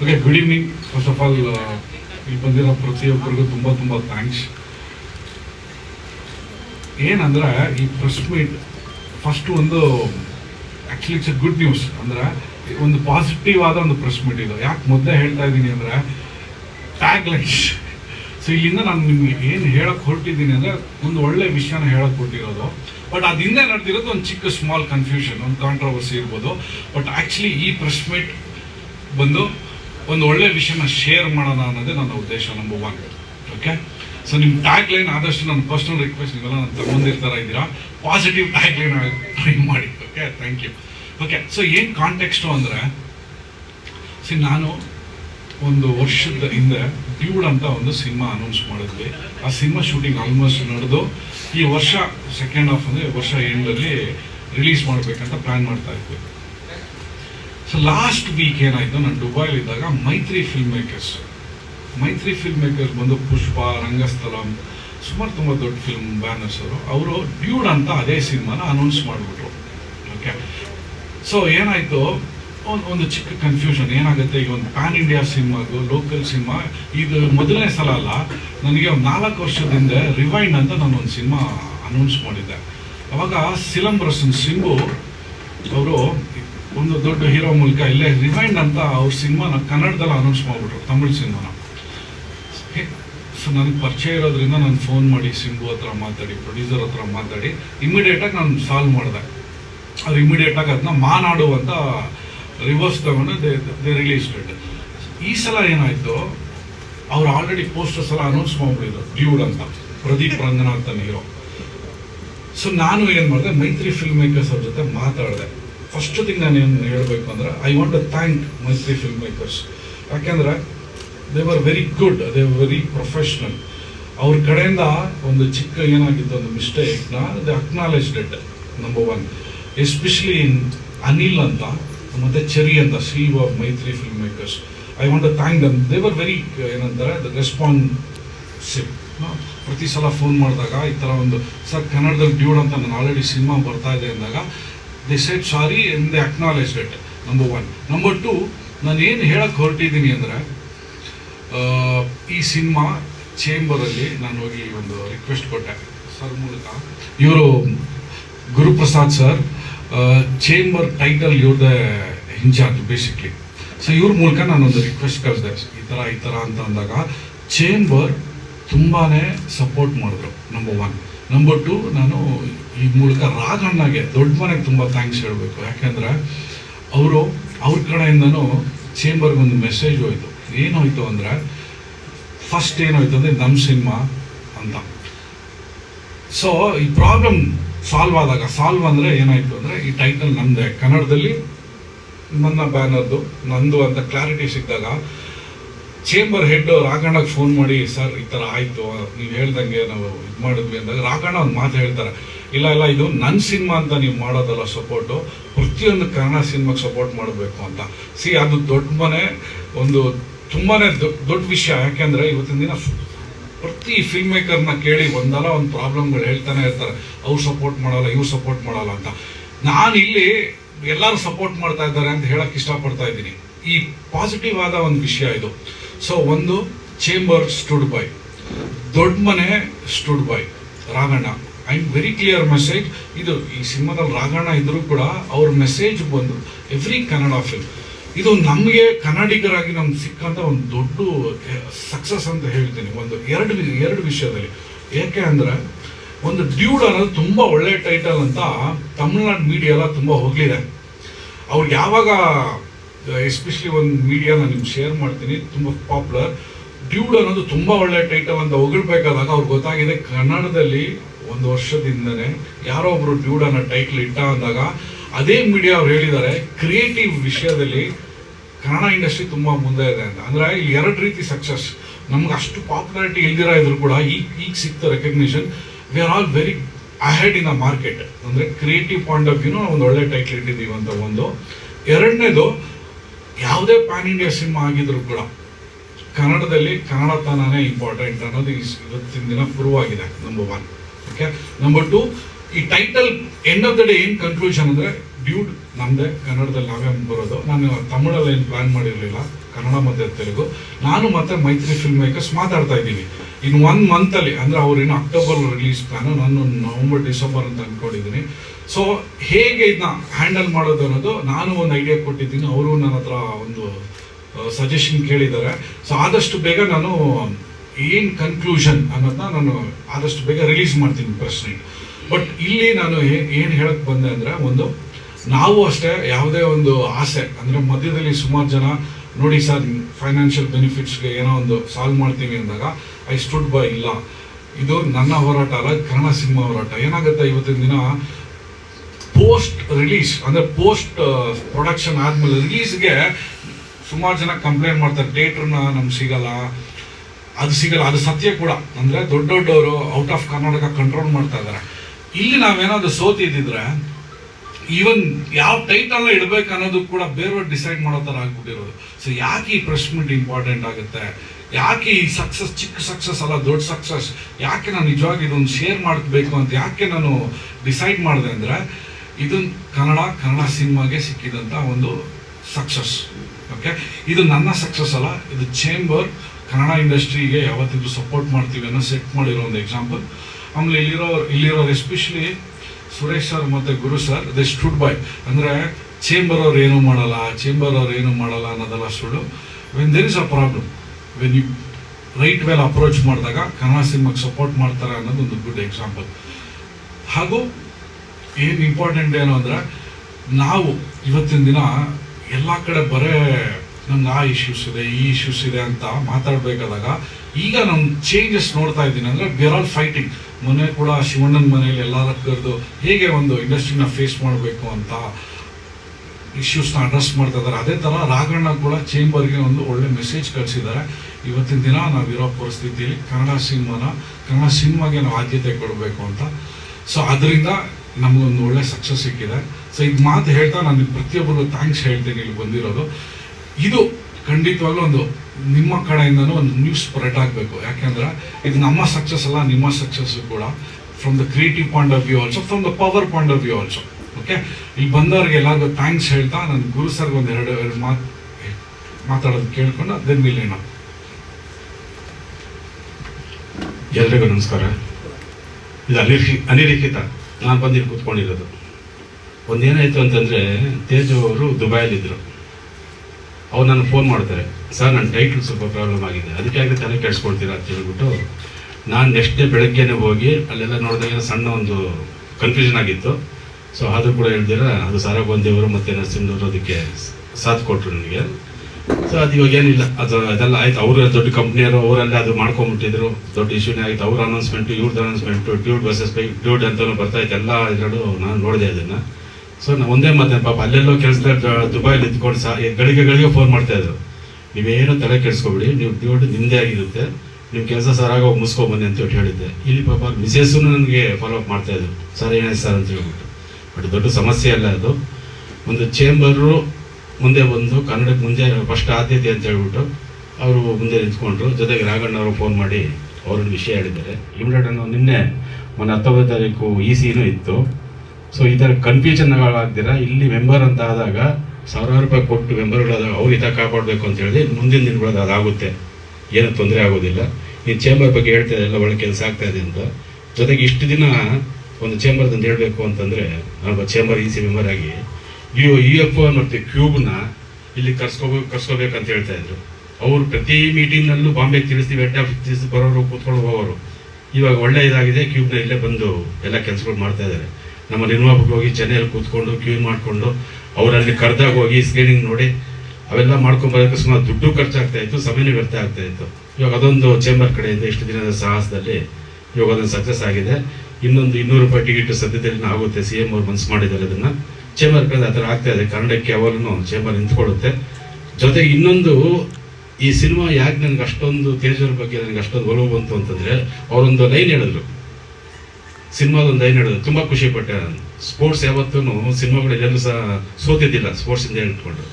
Okay good evening first of all ಇಲ್ಲಿ ಬಂದಿರೋ ಪ್ರತಿಯೊಬ್ಬರಿಗೂ ತುಂಬ ತುಂಬ ಥ್ಯಾಂಕ್ಸ್ ಏನಂದ್ರೆ ಈ ಪ್ರೆಸ್ ಮೀಟ್ ಫಸ್ಟ್ ಒಂದು actually it's a good news ಅಂದ್ರೆ ಒಂದು ಪಾಸಿಟಿವ್ ಆದ ಒಂದು ಪ್ರೆಸ್ ಮೀಟ್ ಇದು. ಯಾಕೆ ಮೊದಲೇ ಹೇಳ್ತಾ ಇದ್ದೀನಿ ಅಂದರೆ ಟ್ಯಾಗ್ ಸೊ ಇಲ್ಲಿಂದ ನಾನು ನಿಮ್ಗೆ ಏನು ಹೇಳಕ್ ಹೊರಟಿದ್ದೀನಿ ಅಂದರೆ ಒಂದು ಒಳ್ಳೆ ವಿಷಯನ ಹೇಳಕ್ ಕೊಟ್ಟಿರೋದು. ಬಟ್ ಅದು ಹಿಂದೆ ನಡೆದಿರೋದು ಒಂದು ಚಿಕ್ಕ ಸ್ಮಾಲ್ ಕನ್ಫ್ಯೂಷನ್ ಒಂದು ಕಾಂಟ್ರವರ್ಸಿ ಇರ್ಬೋದು. ಬಟ್ ಆ್ಯಕ್ಚುಲಿ ಈ ಪ್ರೆಸ್ ಮೀಟ್ ಬಂದು ಒಂದು ಒಳ್ಳೆ ವಿಷಯನ ಶೇರ್ ಮಾಡೋಣ ಅನ್ನೋದೇ ನನ್ನ ಉದ್ದೇಶ ನಂಬರ್ ಒನ್ ಓಕೆ ಸೊ ನಿಮ್ಮ ಟ್ಯಾಗ್ ಲೈನ್ ಆದಷ್ಟು ನನ್ನ ಪರ್ಸ್ನಲ್ ರಿಕ್ವೆಸ್ಟ್ ನೀವೆಲ್ಲ ನಾನು ತಗೊಂಡಿರ್ತಾರ ಇದ್ದೀರಾ? ಪಾಸಿಟಿವ್ ಟ್ಯಾಗ್ ಲೈನ್ ಟ್ರೈ ಮಾಡಿ. Okay thank you okay so ಏನು ಕಾಂಟೆಕ್ಸ್ಟು ಅಂದರೆ ಸಿ ನಾನು ಒಂದು ವರ್ಷದ ಹಿಂದೆ ಡ್ಯೂಡ್ ಅಂತ ಒಂದು ಸಿನಿಮಾ ಅನೌನ್ಸ್ ಮಾಡಿದ್ವಿ. ಆ ಸಿನಿಮಾ ಶೂಟಿಂಗ್ ಆಲ್ಮೋಸ್ಟ್ ನಡೆದು, ಈ ವರ್ಷ ಸೆಕೆಂಡ್ ಹಾಫ್ ಅಂದರೆ ವರ್ಷ ಎಂಡಲ್ಲಿ ರಿಲೀಸ್ ಮಾಡಬೇಕಂತ ಪ್ಲ್ಯಾನ್ ಮಾಡ್ತಾ ಇದ್ವಿ. ಸೊ ಲಾಸ್ಟ್ ವೀಕ್ ಏನಾಯಿತು, ನಾನು ದುಬೈಲಿದ್ದಾಗ Mythri film makers Mythri film makers ಬಂದು ಪುಷ್ಪ ರಂಗಸ್ಥಲಂ ಸುಮಾರು ತುಂಬ ದೊಡ್ಡ ಫಿಲ್ಮ್ ಬ್ಯಾನರ್ಸ್ ಅವರು ಅವರು ಡ್ಯೂಡ್ ಅಂತ ಅದೇ ಸಿನಿಮಾನ ಅನೌನ್ಸ್ ಮಾಡಿಬಿಟ್ರು. ಓಕೆ ಸೊ ಏನಾಯಿತು ಒಂದು ಒಂದು ಚಿಕ್ಕ ಕನ್ಫ್ಯೂಷನ್ ಏನಾಗುತ್ತೆ? ಈಗ ಒಂದು ಪ್ಯಾನ್ ಇಂಡಿಯಾ ಸಿನಿಮಾಗು ಲೋಕಲ್ ಸಿನಿಮಾ ಇದು ಮೊದಲನೇ ಸಲ ಅಲ್ಲ, ನನಗೆ ಒಂದು ನಾಲ್ಕು ವರ್ಷದಿಂದ ರಿವೈಂಡ್ ಅಂತ ನಾನು ಒಂದು ಸಿನಿಮಾ ಅನೌನ್ಸ್ ಮಾಡಿದ್ದೆ. ಅವಾಗ ಸಿಲಂಬ್ರಸನ್ ಸಿಂಬು ಅವರು ಒಂದು ದೊಡ್ಡ ಹೀರೋ ಮೂಲಕ ಇಲ್ಲೇ ರಿವೈಂಡ್ ಅಂತ ಅವ್ರ ಸಿನಿಮಾನ ಕನ್ನಡದಲ್ಲಿ ಅನೌನ್ಸ್ ಮಾಡಿಬಿಟ್ರು, ತಮಿಳು ಸಿನಿಮಾನ ಸೊ ನನಗೆ ಪರಿಚಯ ಇರೋದ್ರಿಂದ ನಾನು ಫೋನ್ ಮಾಡಿ ಸಿಂಬು ಹತ್ರ ಮಾತಾಡಿ ಪ್ರೊಡ್ಯೂಸರ್ ಹತ್ರ ಮಾತಾಡಿ ಇಮಿಡಿಯೇಟಾಗಿ ನಾನು ಸಾಲ್ವ್ ಮಾಡಿದೆ. ಅವ್ರು ಇಮಿಡಿಯೇಟಾಗಿ ಅದನ್ನ ಮಾನಾಡು ಅಂತ ರಿವರ್ಸ್ ತಗೊಂಡು ದೇ ರಿಲೀಸ್ ಈ ಸಲ ಏನಾಯಿತು, ಅವ್ರು ಆಲ್ರೆಡಿ ಪೋಸ್ಟರ್ಸ್ ಎಲ್ಲ ಅನೌನ್ಸ್ ಮಾಡ್ಬಿಟ್ಟಿದ್ರು. ಡ್ಯೂಡ್ ಅಂತ, ಪ್ರದೀಪ್ ರಂಜನಾ ಅಂತ ಹೀರೋ ಸೊ ನಾನು ಏನು ಮಾಡಿದೆ, ಮೈತ್ರಿ ಫಿಲ್ಮ್ ಮೇಕರ್ಸ್ ಅವ್ರ ಜೊತೆ ಮಾತಾಡಿದೆ. ಫಸ್ಟ್ ಥಿಂಗ್ ನಾನು ಏನು ಹೇಳಬೇಕು ಅಂದ್ರೆ I want to thank Mythri film makers ಯಾಕೆಂದ್ರೆ they were very good they very professional ಅವ್ರ ಕಡೆಯಿಂದ ಒಂದು ಚಿಕ್ಕ ಏನಾಗಿತ್ತು, ಒಂದು ಮಿಸ್ಟೇಕ್ನ they acknowledged number one especially in Anil ಅಂತ ಮತ್ತೆ ಚೆರಿ ಅಂತ CEO of Mythri film makers I want a thank them they were very ಏನಂತಾರೆ ದ ರೆಸ್ಪಾನ್ಸಿವ್ ಪ್ರತಿ ಸಲ ಫೋನ್ ಮಾಡಿದಾಗ ಈ ಥರ ಒಂದು, ಸರ್, ಕನ್ನಡದಲ್ಲಿ ಡ್ಯೂಡ್ ಅಂತ ನಾನು ಆಲ್ರೆಡಿ ಸಿನಿಮಾ ಬರ್ತಾ ಇದೆ ಅಂದಾಗ the set sorry in the acknowledge it number one number two ನಾನು ಏನು ಹೇಳಕ್ಕೆ ಹೊರಟಿದ್ದೀನಿ ಅಂದರೆ ಈ ಸಿನಿಮಾ ಚೇಂಬರಲ್ಲಿ ನಾನು ಹೋಗಿ ಒಂದು ರಿಕ್ವೆಸ್ಟ್ ಕೊಟ್ಟೆ. ಸರ್ ಮೂಲಕ. ಇವರು ಗುರುಪ್ರಸಾದ್ ಸರ್ ಚೇಂಬರ್ ಟೈಟಲ್ ಇವ್ರದ್ದೇ ಇನ್ಚಾರ್ಜ್ ಬೇಸಿಕ್ಲಿ ಸೊ ಇವ್ರ ಮೂಲಕ ನಾನೊಂದು ರಿಕ್ವೆಸ್ಟ್ ಕಳಿಸಿದೆ. ಈ ಥರ ಈ ಥರ ಅಂತ ಅಂದಾಗ ಚೇಂಬರ್ ತುಂಬಾ ಸಪೋರ್ಟ್ ಮಾಡಿದ್ರು ನಂಬರ್ ಒನ್ ನಂಬರ್ ಟು ನಾನು ಈ ಮೂಲಕ ರಾಘಣ್ಣಗೆ ದೊಡ್ಡ ಮನೆಗೆ ತುಂಬ ಥ್ಯಾಂಕ್ಸ್ ಹೇಳಬೇಕು. ಯಾಕೆಂದರೆ, ಅವರು, ಅವ್ರ ಕಡೆಯಿಂದನೂ ಚೇಂಬರ್ಗೆ ಒಂದು ಮೆಸೇಜ್ ಹೋಯ್ತು. ಏನೋಯಿತು ಅಂದರೆ ಫಸ್ಟ್ ಏನೋಯ್ತು ಅಂದರೆ ನಮ್ಮ ಸಿನಿಮಾ ಅಂತ. ಸೊ ಈ ಪ್ರಾಬ್ಲಮ್ ಸಾಲ್ವ್ ಆದಾಗ, ಸಾಲ್ವ್ ಅಂದರೆ ಏನಾಯ್ತು ಅಂದರೆ ಈ ಟೈಟಲ್ ನಂದೇ. ಕನ್ನಡದಲ್ಲಿ ನನ್ನ ಬ್ಯಾನರ್ದು, ನಂದು ಅಂತ ಕ್ಲಾರಿಟಿ ಸಿಕ್ಕಿದಾಗ ಚೇಂಬರ್ ಹೆಡ್ ರಾಘಣ್ಣಗೆ ಫೋನ್ ಮಾಡಿ, ಸರ್, ಈ ಥರ ಆಯಿತು, ನೀವು ಹೇಳ್ದಂಗೆ ನಾವು ಇದು ಮಾಡಿದ್ವಿ ಅಂದಾಗ ರಾಘಣ್ಣ ಒಂದು ಮಾತು ಹೇಳ್ತಾರೆ. ಇಲ್ಲ ಇಲ್ಲ, ಇದು ನನ್ನ ಸಿನಿಮಾ ಅಂತ ನೀವು ಮಾಡೋದಲ್ಲ ಸಪೋರ್ಟು ಪ್ರತಿಯೊಂದು ಕನ್ನಡ ಸಿನಿಮಾಗೆ ಸಪೋರ್ಟ್ ಮಾಡಬೇಕು ಅಂತ. ಸಿ ಅದು ದೊಡ್ಡ ಮನೆ, ಒಂದು ತುಂಬಾ ದೊಡ್ಡ ವಿಷಯ. ಯಾಕೆಂದರೆ ಇವತ್ತಿನ ದಿನ ಪ್ರತಿ ಫಿಲ್ಮ್ ಮೇಕರ್ನ ಕೇಳಿ ಒಂದಲ್ಲ ಒಂದು ಪ್ರಾಬ್ಲಮ್ಗಳು ಹೇಳ್ತಾನೆ ಇರ್ತಾರೆ. ಅವ್ರು ಸಪೋರ್ಟ್ ಮಾಡಲ್ಲ, ಇವ್ರು ಸಪೋರ್ಟ್ ಮಾಡಲ್ಲ ಅಂತ. ನಾನು ಇಲ್ಲಿ ಎಲ್ಲರೂ ಸಪೋರ್ಟ್ ಮಾಡ್ತಾ ಇದ್ದಾರೆ ಅಂತ ಹೇಳಕ್ಕೆ ಇಷ್ಟಪಡ್ತಾ ಇದ್ದೀನಿ. ಈ ಪಾಸಿಟಿವ್ ಆದ ಒಂದು ವಿಷಯ ಇದು. ಸೊ ಒಂದು ಚೇಂಬರ್ ಸ್ಟುಡ್ ಬೈ ದೊಡ್ಡ ಮನೆ stood by Raghanna. I very clear message ಇದು ಈ ಸಿನಿಮಾದಲ್ಲಿ ರಾಘಣ್ಣ ಇದ್ದರೂ ಕೂಡ ಅವ್ರ ಮೆಸೇಜ್ ಬಂದು ಎವ್ರಿ ಕನ್ನಡ ಫಿಲ್ಮ್ ಇದು ನಮಗೆ ಕನ್ನಡಿಗರಾಗಿ ನಮ್ಗೆ ಸಿಕ್ಕಂತ ಒಂದು ದೊಡ್ಡ ಸಕ್ಸಸ್ ಅಂತ ಹೇಳ್ತೀನಿ. ಒಂದು ಎರಡು ಎರಡು ವಿಷಯದಲ್ಲಿ. ಏಕೆ ಅಂದರೆ, ಒಂದು ಡ್ಯೂಡ್ ಅನ್ನೋದು ತುಂಬ ಒಳ್ಳೆ ಟೈಟಲ್ ಅಂತ ತಮಿಳ್ನಾಡು ಮೀಡಿಯಾ ಎಲ್ಲ ತುಂಬ ಹೋಗಲಿದೆ. ಅವ್ರು ಯಾವಾಗ ಎಸ್ಪೆಷಲಿ ಒಂದು ಮೀಡಿಯಾ ನಾನು ನಿಮ್ಗೆ ಶೇರ್ ಮಾಡ್ತೀನಿ, ತುಂಬ ಪಾಪ್ಯುಲರ್ ಡ್ಯೂಡ್ ಅನ್ನೋದು ತುಂಬ ಒಳ್ಳೆ ಟೈಟಲ್ ಅಂತ ಹೊಗಳ್ಬೇಕಾದಾಗ ಅವ್ರಿಗೆ ಗೊತ್ತಾಗಿದೆ ಕನ್ನಡದಲ್ಲಿ ಒಂದು ವರ್ಷದಿಂದನೇ ಯಾರೋ ಒಬ್ರು ಡ್ಯೂಡ್ ಅನ್ನೋ ಟೈಟಲ್ ಇಟ್ಟ ಅಂದಾಗ ಅದೇ ಮೀಡಿಯಾ ಅವ್ರು ಹೇಳಿದ್ದಾರೆ ಕ್ರಿಯೇಟಿವ್ ವಿಷಯದಲ್ಲಿ ಕನ್ನಡ ಇಂಡಸ್ಟ್ರಿ ತುಂಬ ಮುಂದೆ ಇದೆ ಅಂತ. ಅಂದ್ರೆ ಇಲ್ಲಿ ಎರಡು ರೀತಿ ಸಕ್ಸಸ್ ನಮ್ಗೆ ಅಷ್ಟು ಪಾಪ್ಯುಲಾರಿಟಿ ಇಲ್ದಿರ ಇದ್ರು ಕೂಡ ಈಗ ಈಗ ಸಿಕ್ತ recognition we are all very ahead in a market ಅಂದ್ರೆ ಕ್ರಿಯೇಟಿವ್ ಪಾಯಿಂಟ್ ಆಫ್ ವ್ಯೂನು ಒಂದು ಒಳ್ಳೆ ಟೈಟ್ಲ್ ಇಟ್ಟಿದ್ದೀವಿ ಅಂತ ಒಂದು. ಎರಡನೇದು, ಯಾವುದೇ ಪ್ಯಾನ್ ಇಂಡಿಯಾ ಸಿನಿಮಾ ಆಗಿದ್ರು ಕೂಡ ಕನ್ನಡದಲ್ಲಿ ಕನ್ನಡತನನೇ ಇಂಪಾರ್ಟೆಂಟ್ ಅನ್ನೋದು ಇವತ್ತಿನ ದಿನ ಪ್ರೂವ್ ಆಗಿದೆ number one okay number two ಈ title end of the day ಏನು ಕನ್ಕ್ಲೂಷನ್ ಅಂದರೆ ಡ್ಯೂಡ್ ನಮ್ಮದೇ ಕನ್ನಡದಲ್ಲಿ ನಾವೇ ಬರೋದು. ನಾನು ತಮಿಳಲ್ಲಿ ಏನು ಪ್ಲ್ಯಾನ್ ಮಾಡಿರಲಿಲ್ಲ, ಕನ್ನಡ ಮತ್ತು ತೆಲುಗು. ನಾನು ಮತ್ತೆ ಮೈತ್ರಿ ಫಿಲ್ಮ್ ಮೇಕರ್ಸ್ ಮಾತಾಡ್ತಾ ಇದ್ದೀನಿ ಇನ್ನು ಒನ್ ಮಂತಲ್ಲಿ ಅಂದರೆ ಅವ್ರೇನು ಅಕ್ಟೋಬರ್ ರಿಲೀಸ್ ಪ್ಲಾನು ನಾನು ನವಂಬರ್ ಡಿಸೆಂಬರ್ ಅಂತ ಅಂದ್ಕೊಂಡಿದ್ದೀನಿ ಸೊ ಹೇಗೆ ಇದನ್ನ ಹ್ಯಾಂಡಲ್ ಮಾಡೋದು ಅನ್ನೋದು ನಾನು ಒಂದು ಐಡಿಯಾ ಕೊಟ್ಟಿದ್ದೀನಿ. ಅವರು ನನ್ನ ಹತ್ರ ಒಂದು ಸಜೆಷನ್ ಕೇಳಿದ್ದಾರೆ. ಸೊ ಆದಷ್ಟು ಬೇಗ ನಾನು ಏನು ಕನ್ಕ್ಲೂಷನ್ ಅನ್ನೋದನ್ನ ನಾನು ಆದಷ್ಟು ಬೇಗ ರಿಲೀಸ್ ಮಾಡ್ತೀನಿ ಪ್ರೆಸ್ ಮೀಟ್ ಬಟ್ ಇಲ್ಲಿ ನಾನು ಏನು ಹೇಳಕ್ ಬಂದೆ ಅಂದರೆ ಒಂದು, ನಾವು ಅಷ್ಟೇ ಯಾವುದೇ ಒಂದು ಆಸೆ, ಅಂದರೆ ಮಧ್ಯದಲ್ಲಿ ಸುಮಾರು ಜನ ನೋಡಿ ಸರ್ ಫೈನಾನ್ಷಿಯಲ್ ಬೆನಿಫಿಟ್ಸ್ಗೆ ಏನೋ ಒಂದು ಸಾಲ್ವ್ ಮಾಡ್ತೀವಿ ಅಂದಾಗ ಐ ಸ್ಟುಡ್ ಬೈ ಇಲ್ಲ. ಇದು ನನ್ನ ಹೋರಾಟ ಅಲ್ಲ ಕನ್ನಡ ಸಿನಿಮಾ ಹೋರಾಟ. ಏನಾಗುತ್ತೆ ಇವತ್ತಿನ ದಿನ? ಪೋಸ್ಟ್ ರಿಲೀಸ್ ಅಂದರೆ ಪೋಸ್ಟ್ ಪ್ರೊಡಕ್ಷನ್ ಆದಮೇಲೆ ರಿಲೀಸ್ಗೆ ಸುಮಾರು ಜನ ಕಂಪ್ಲೇಂಟ್ ಮಾಡ್ತಾರೆ ಥಿಯೇಟ್ರನ್ನ ನಮ್ಗೆ ಸಿಗಲ್ಲ. ಅದು ಸಿಗಲ್ಲ, ಅದು ಸತ್ಯ ಕೂಡ. ಅಂದರೆ ದೊಡ್ಡ ದೊಡ್ಡವರು ಔಟ್ ಆಫ್ ಕರ್ನಾಟಕ ಕಂಟ್ರೋಲ್ ಮಾಡ್ತಾ ಇದ್ದಾರೆ ಇಲ್ಲಿ ನಾವೇನಾದ್ರು ಸೋತಿದ್ದಿದ್ರೆ ಈವನ್ ಯಾವ ಟೈಟಲ್ ಇಡಬೇಕು ಅನ್ನೋದು ಕೂಡ ಬೇರೆ ಡಿಸೈಡ್ ಮಾಡೋ ಥರ ಆಗ್ಬಿಟ್ಟಿರೋದು. ಸೊ ಯಾಕೆ ಈ ಪ್ರೆಸ್ ಮೀಟ್ ಇಂಪಾರ್ಟೆಂಟ್ ಆಗುತ್ತೆ? ಯಾಕೆ ಈ ಸಕ್ಸಸ್ ಚಿಕ್ಕ ಸಕ್ಸಸ್ ಅಲ್ಲ, ದೊಡ್ಡ ಸಕ್ಸಸ್ ಯಾಕೆ ನಾನು ನಿಜವಾಗಿ ಇದೊಂದು ಶೇರ್ ಮಾಡಬೇಕು ಅಂತ ಯಾಕೆ ನಾನು ಡಿಸೈಡ್ ಮಾಡಿದೆ ಅಂದರೆ ಇದು ಕನ್ನಡ ಕನ್ನಡ ಸಿನಿಮಾಗೆ ಸಿಕ್ಕಿದಂಥ ಒಂದು ಸಕ್ಸಸ್ ಓಕೆ ಇದು ನನ್ನ ಸಕ್ಸಸ್ ಅಲ್ಲ, ಇದು ಚೇಂಬರ್ ಕನ್ನಡ ಇಂಡಸ್ಟ್ರಿಗೆ ಯಾವತ್ತಿದ್ರು ಸಪೋರ್ಟ್ ಮಾಡ್ತೀವಿ ಅನ್ನೋ ಸೆಟ್ ಮಾಡಿರೋ ಒಂದು ಎಕ್ಸಾಂಪಲ್ ಆಮೇಲೆ ಇಲ್ಲಿರೋ ಇಲ್ಲಿರೋರು ಎಸ್ಪೆಷಲಿ ಸುರೇಶ್ ಸರ್ ಮತ್ತು Guru sir they stood by ಅಂದರೆ ಚೇಂಬರ್ ಅವ್ರು ಏನೂ ಮಾಡಲ್ಲ ಚೇಂಬರ್ ಅವ್ರು ಏನೂ ಮಾಡಲ್ಲ ಅನ್ನೋದೆಲ್ಲ ಸುಳ್ಳು. When there is a problem when you right well approach ಮಾಡಿದಾಗ ಕನ್ನಡ ಸಿನಿಮಾಗೆ ಸಪೋರ್ಟ್ ಮಾಡ್ತಾರೆ ಅನ್ನೋದು ಒಂದು ಗುಡ್ ಎಕ್ಸಾಂಪಲ್ ಹಾಗೂ ಏನು ಇಂಪಾರ್ಟೆಂಟ್ ಏನು ಅಂದರೆ ನಾವು ಇವತ್ತಿನ ದಿನ ಎಲ್ಲ ಕಡೆ ಬರೇ ನಂಗೆ ಆ ಇಶ್ಯೂಸ್ ಇದೆ, ಈ ಇಶ್ಯೂಸ್ ಇದೆ ಅಂತ ಮಾತಾಡಬೇಕಾದಾಗ ಈಗ ನಾನು ಚೇಂಜಸ್ ನೋಡ್ತಾ ಇದ್ದೀನಿ ಅಂದರೆ ಬೇರ್ ಆಲ್ ಫೈಟಿಂಗ್ ಮೊನ್ನೆ ಕೂಡ ಶಿವಣ್ಣನ ಮನೆಯಲ್ಲಿ ಎಲ್ಲರ ಕರೆದು ಹೇಗೆ ಒಂದು ಇಂಡಸ್ಟ್ರಿನ ಫೇಸ್ ಮಾಡಬೇಕು ಅಂತ ಇಶ್ಯೂಸ್ನ ಅಡ್ರೆಸ್ ಮಾಡ್ತಾ ಇದ್ದಾರೆ. ಅದೇ ಥರ ರಾಘಣ್ಣ ಕೂಡ ಚೇಂಬರ್ಗೆ ಒಂದು ಒಳ್ಳೆ ಮೆಸೇಜ್ ಕಳಿಸಿದ್ದಾರೆ. ಇವತ್ತಿನ ದಿನ ನಾವಿರೋ ಪರಿಸ್ಥಿತಿಯಲ್ಲಿ ಕನ್ನಡ ಸಿನಿಮಾನ, ಕನ್ನಡ ಸಿನಿಮಾಗೆ ನಾವು ಆದ್ಯತೆ ಕೊಡಬೇಕು ಅಂತ. ಸೊ ಅದರಿಂದ ನಮಗೊಂದು ಒಳ್ಳೆ ಸಕ್ಸಸ್ ಸಿಕ್ಕಿದೆ. ಸೊ ಇದು ಮಾತು ಹೇಳ್ತಾ ನಾನು ಪ್ರತಿಯೊಬ್ಬರಿಗೂ ಥ್ಯಾಂಕ್ಸ್ ಹೇಳ್ತೀನಿ ಇಲ್ಲಿ ಬಂದಿರೋದು. ಇದು ಖಂಡಿತವಾಗ್ಲೂ ಒಂದು ನಿಮ್ಮ ಕಡೆಯಿಂದನೂ ಒಂದು ನ್ಯೂಸ್ ಸ್ಪ್ರೆಡ್ ಆಗಬೇಕು. ಯಾಕೆಂದ್ರೆ ಇದು ನಮ್ಮ ಸಕ್ಸಸ್ ಅಲ್ಲ, ನಿಮ್ಮ ಸಕ್ಸಸ್ ಕೂಡ from the creative point of view also from the power point of view also okay ಇಲ್ಲಿ ಬಂದವ್ರಿಗೆ ಎಲ್ಲರಿಗೂ ಥ್ಯಾಂಕ್ಸ್ ಹೇಳ್ತಾ ನನ್ನ ಗುರು ಸರ್ಗೆ ಒಂದು ಎರಡು ಎರಡು ಮಾತು ಮಾತಾಡೋದು ಕೇಳ್ಕೊಂಡು ದೆನ್ ವಿಲ್ ಏನೋ ಎಲ್ರಿಗೂ ನಮಸ್ಕಾರ. ಇದು ಅನಿರೀಕ್ಷಿ, ಅನಿರೀಕ್ಷಿತ. ನಾನು ಬಂದಿಲ್ಲಿ ಕೂತ್ಕೊಂಡಿರೋದು. ಒಂದೇನಾಯಿತು ಅಂತಂದರೆ ತೇಜು ಅವರು ದುಬೈಯಲ್ಲಿದ್ದರು ಅವ್ರು ನನಗೆ ಫೋನ್ ಮಾಡ್ತಾರೆ, ಸರ್ ನನ್ನ ಟೈಟ್ಲ್ ಸ್ವಲ್ಪ ಪ್ರಾಬ್ಲಮ್ ಆಗಿದೆ, ಅದಕ್ಕೆ ಆಗಿ ತಲೆ ಕೆಡಿಸ್ಕೊಳ್ತೀರಾ? ಅಂತ ಹೇಳ್ಬಿಟ್ಟು, ನಾನು ನೆಕ್ಸ್ಟ್ ಡೇ ಬೆಳಗ್ಗೆನೇ ಹೋಗಿ ಅಲ್ಲೆಲ್ಲ ನೋಡಿದಾಗ ಸಣ್ಣ ಒಂದು ಕನ್ಫ್ಯೂಷನ್ ಆಗಿತ್ತು. ಸೊ ಆದರೂ ಕೂಡ ಹೇಳ್ದಿರ, ಅದು ಸಾರಾಗೊಂದೇವರು ಮತ್ತು ನರಸಿಂಹದವರು ಅದಕ್ಕೆ ಸಾಥ್ ಕೊಟ್ಟರು ನನಗೆ. ಸೊ ಅದು ಇವಾಗ ಏನಿಲ್ಲ, ಅದು ಅದೆಲ್ಲ ಆಯ್ತು. ಅವರು ದೊಡ್ಡ ಕಂಪ್ನಿಯವರು ಅವರಲ್ಲೇ ಅದು ಮಾಡ್ಕೊಂಡ್ಬಿಟ್ಟಿದ್ರು ದೊಡ್ಡ ಇಶ್ಯೂನೇ ಆಯ್ತು. ಅವ್ರ ಅನೌನ್ಸ್ಮೆಂಟು ಇವ್ರದ್ದು ಅನೌನ್ಸ್ಮೆಂಟು ಟ್ಯೂಡ್ ವರ್ಸಸ್ ಬೈ ಟ್ಯೂಡ್ ಅಂತಲೂ ಬರ್ತಾ ಇತ್ತು. ಎಲ್ಲ ಇದರಲ್ಲೂ ನಾನು ನೋಡಿದೆ ಅದನ್ನು. ಸೊ ನಾ ಒಂದೇ ಮಾತೇ ಪಾಪ ಅಲ್ಲೆಲ್ಲೋ ಕೆಲಸದ ದುಬೈಲಿ ಇದ್ಕೊಂಡು ಸಹ ಗಳಿಗೆ ಗಳಿಗೆ ಫೋನ್ ಮಾಡ್ತಾ ಇದ್ರು. ನೀವೇನು ತಲೆ ಕೆಡಿಸ್ಕೊಬಿಡಿ, ನೀವು ಡ್ಯೂಟಿ ನಿಮ್ಮದೇ ಆಗಿರುತ್ತೆ. ನಿಮ್ಮ ಕೆಲಸ ಸರಾಗ ಹೋಗಿ ಮುಗಿಸ್ಕೊಂಬನ್ನಿ ಅಂತ ಹೇಳಿ ಹೇಳಿದ್ದೆ. ಇಲ್ಲಿ ಪಾಪ ಮಿಸೇಸೂ ನನಗೆ ಫಾಲೋ ಅಪ್ ಮಾಡ್ತಾ ಇದ್ರು. ಸರ್, ಏನೇ ಸರ್ ಅಂತ ಹೇಳ್ಬಿಟ್ಟು. ಬಟ್ ದೊಡ್ಡ ಸಮಸ್ಯೆ ಅಲ್ಲ ಅದು. ಒಂದು ಚೇಂಬರು ಮುಂದೆ ಬಂದು ಕನ್ನಡಕ್ಕೆ ಮುಂದೆ ಫಸ್ಟ್ ಆದ್ಯತೆ ಅಂತ ಹೇಳ್ಬಿಟ್ಟು ಅವರು ಮುಂದೆ ನಿಂತ್ಕೊಂಡ್ರು. ಜೊತೆಗೆ ರಾಘಣ್ಣ ಅವರು ಫೋನ್ ಮಾಡಿ ಅವ್ರನ್ನ ವಿಷಯ ಹೇಳಿದ್ದಾರೆ. ಇಮಿಡಿಯೇಟ್ ಅನ್ನೋ ನಿನ್ನೆ, ಮೊನ್ನೆ ಹತ್ತೊಂಬತ್ತು ತಾರೀಕು ಇ ಸಿನೂ ಇತ್ತು. ಸೊ ಈ ಥರ ಕನ್ಫ್ಯೂಷನ್ ಆಗ್ದಿರ ಇಲ್ಲಿ ಮೆಂಬರ್ ಅಂತ ಆದಾಗ, ಸಾವಿರಾರು ರೂಪಾಯಿ ಕೊಟ್ಟು ಮೆಂಬರ್ಗಳಾದಾಗ ಅವ್ರ ಹಿತ ಕಾಪಾಡಬೇಕು ಅಂತ ಮುಂದಿನ ದಿನಗಳಲ್ಲಿ ಅದಾಗುತ್ತೆ ಏನೂ ತೊಂದರೆ ಆಗೋದಿಲ್ಲ. ಈ ಚೇಂಬರ್ ಬಗ್ಗೆ ಹೇಳ್ತಾ ಎಲ್ಲ ಒಳ್ಳೆ ಕೆಲಸ ಆಗ್ತಾ ಇದೆ ಅಂತ. ಜೊತೆಗೆ ಇಷ್ಟು ದಿನ ಒಂದು ಚೇಂಬರ್ದಂದು ಹೇಳಬೇಕು ಅಂತಂದರೆ ನಾನು ಚೇಂಬರ್ ಇ ಸಿ ಮೆಂಬರ್ ಆಗಿ ಯು ಇ ಎಫ್ ಒ ಮತ್ತು ಕ್ಯೂಬ್ನ ಇಲ್ಲಿ ಕರ್ಸ್ಕೋಬೇಕು ಕರ್ಸ್ಕೋಬೇಕಂತ ಹೇಳ್ತಾ ಇದ್ರು. ಅವರು ಪ್ರತಿ ಮೀಟಿಂಗ್ನಲ್ಲೂ ಬಾಂಬೆಗೆ ತಿಳಿಸ್ತೀವಿ ಹೆಡ್ ಆಫೀಸ್ ಬರೋರು ಕೂತ್ಕೊಂಡು ಹೋಗೋರು. ಇವಾಗ ಒಳ್ಳೆ ಇದಾಗಿದೆ ಕ್ಯೂಬ್ನ ಇಲ್ಲೇ ಬಂದು ಎಲ್ಲ ಕೆಲಸಗಳು ಮಾಡ್ತಾ ಇದ್ದಾರೆ. ನಮ್ಮ ನಿರ್ಮಾಪಕರು ಹೋಗಿ ಚೆನ್ನೈಯಲ್ಲಿ ಕೂತ್ಕೊಂಡು ಕ್ಯೂ ಮಾಡಿಕೊಂಡು, ಅವರಲ್ಲಿ ಕರೆದಾಗ ಹೋಗಿ ಸ್ಕ್ರೀನಿಂಗ್ ನೋಡಿ, ಅವೆಲ್ಲ ಮಾಡ್ಕೊಂಬರೋಕ್ಕೆ ಸುಮಾರು ದುಡ್ಡು ಖರ್ಚಾಗ್ತಾ ಇತ್ತು, ಸಮಯನೂ ವ್ಯರ್ಥ ಆಗ್ತಾ ಇತ್ತು. ಇವಾಗ ಅದೊಂದು ಚೇಂಬರ್ ಕಡೆಯಿಂದ ಇಷ್ಟು ದಿನದ ಸಾಹಸದಲ್ಲಿ ಇವಾಗ ಅದೊಂದು ಸಕ್ಸಸ್ ಆಗಿದೆ. ಇನ್ನೊಂದು ಇನ್ನೂರು ರೂಪಾಯಿ ಟಿಕೆಟ್ ಸದ್ಯದಲ್ಲಿ ಆಗುತ್ತೆ. ಸಿ ಎಂ ಅವ್ರು ಮನ್ಸು ಮಾಡಿದ್ದಾರೆ ಅದನ್ನು. ಚೇಂಬರ್ ಕಡೆ ಆ ಥರ ಆಗ್ತಾ ಇದೆ. ಕನ್ನಡಕ್ಕೆ ಯಾವಾಗಲೂ ಚೇಂಬರ್ ನಿಂತ್ಕೊಳ್ಳುತ್ತೆ. ಜೊತೆಗೆ ಇನ್ನೊಂದು, ಈ ಸಿನಿಮಾ ಯಾಕೆ ನನಗೆ ಅಷ್ಟೊಂದು, ತೇಜರ ಬಗ್ಗೆ ನನಗೆ ಅಷ್ಟೊಂದು ಒಲವು ಬಂತು ಅಂತಂದರೆ, ಅವರೊಂದು ಲೈನ್ ಹೇಳಿದ್ರು. ಸಿನಿಮಾದೊಂದು ಏನು ಹೇಳೋದು ತುಂಬ ಖುಷಿಪಟ್ಟೆ ನಾನು. ಸ್ಪೋರ್ಟ್ಸ್ ಯಾವತ್ತೂ ಸಿನಿಮಾಗಳು ಎಲ್ಲರೂ ಸಹ ಸೋತಿದ್ದಿಲ್ಲ ಸ್ಪೋರ್ಟ್ಸ್ ಇಂದ ಹೇಳ್ಕೊಂಡು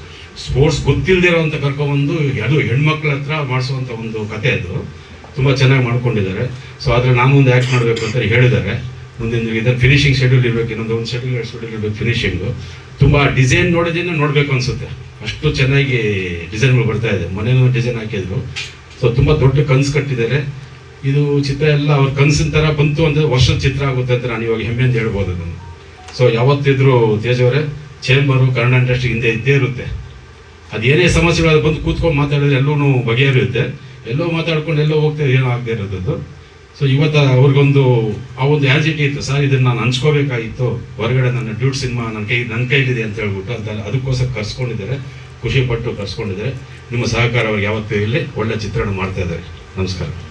ಸ್ಪೋರ್ಟ್ಸ್ ಗೊತ್ತಿಲ್ಲದಿರೋ ಅಂತ ಕರ್ಕೊಂಡ್ಬಂದು ಅದು ಹೆಣ್ಮಕ್ಳ ಹತ್ರ ಮಾಡಿಸುವಂತ ಒಂದು ಕತೆ ಅದು. ತುಂಬ ಚೆನ್ನಾಗಿ ಮಾಡ್ಕೊಂಡಿದ್ದಾರೆ. ಸೊ ಆದರೆ ನಾನು ಒಂದು ಆ್ಯಕ್ಟ್ ಮಾಡಬೇಕು ಅಂತ ಹೇಳಿದ್ದಾರೆ. ಮುಂದಿನ ಇದರ ಫಿನಿಶಿಂಗ್ ಶೆಡ್ಯೂಲ್ ಇರಬೇಕು, ಇನ್ನೊಂದು ಒಂದು ಶೆಡ್ಯೂಲ್ ಶೆಡ್ಯೂಲ್ ಇರಬೇಕು ಫಿನಿಶಿಂಗು ತುಂಬ ಡಿಸೈನ್ ನೋಡೋದೇನೆ ನೋಡಬೇಕು ಅನಿಸುತ್ತೆ. ಅಷ್ಟು ಚೆನ್ನಾಗಿ ಡಿಸೈನ್ಗಳು ಬರ್ತಾ ಇದೆ. ಮನೇನೂ ಡಿಸೈನ್ ಹಾಕಿದ್ರು. ಸೊ ತುಂಬ ದೊಡ್ಡ ಕನ್ಸ್ ಕಟ್ಟಿದ್ದಾರೆ. ಇದು ಚಿತ್ರ ಎಲ್ಲ ಅವ್ರ ಕನಸಿನ ಥರ ಬಂತು ಅಂದರೆ ವರ್ಷದ ಚಿತ್ರ ಆಗುತ್ತೆ ಅಂತ ನಾನು ಇವಾಗ ಹೆಮ್ಮೆಯಿಂದ ಹೇಳ್ಬೋದು ಅದನ್ನು. ಸೊ ಯಾವತ್ತಿದ್ರೂ ತೇಜ್ ಅವರೇ, ಚೇಂಬರು ಕನ್ನಡ ಇಂಡಸ್ಟ್ರಿ ಹಿಂದೆ ಇದ್ದೇ ಇರುತ್ತೆ. ಅದೇನೇ ಸಮಸ್ಯೆಗಳು ಬಂದು ಕೂತ್ಕೊಂಡು ಮಾತಾಡಿದ್ರೆ ಎಲ್ಲೂ ಬಗೆಹರಿಯುತ್ತೆ ಎಲ್ಲೋ ಮಾತಾಡ್ಕೊಂಡು ಎಲ್ಲೋ ಹೋಗ್ತಾ ಏನೋ ಆಗದೆ ಇರೋದದ್ದು. ಸೊ ಇವತ್ತು ಅವ್ರಿಗೊಂದು, ಆ ಒಂದು ಆ್ಯಸಿಟಿ ಇತ್ತು ಸರ್, ಇದನ್ನು ನಾನು ಹಂಚ್ಕೋಬೇಕಾಗಿತ್ತು. ಹೊರಗಡೆ ನನ್ನ ಡ್ಯೂಟ್ ಸಿನಿಮಾ ನನ್ನ ಕೈ, ನನ್ನ ಕೈಲಿದೆ ಅಂತ ಹೇಳ್ಬಿಟ್ಟು ಅಂತ ಅದಕ್ಕೋಸ್ಕರ ಕರ್ಸ್ಕೊಂಡಿದ್ದಾರೆ. ಖುಷಿ ಪಟ್ಟು ಕರ್ಸ್ಕೊಂಡಿದ್ದಾರೆ. ನಿಮ್ಮ ಸಹಕಾರ ಅವ್ರಿಗೆ ಯಾವತ್ತೂ ಇರಲಿ. ಒಳ್ಳೆ ಚಿತ್ರಣ ಮಾಡ್ತಾ ಇದ್ದಾರೆ. ನಮಸ್ಕಾರ.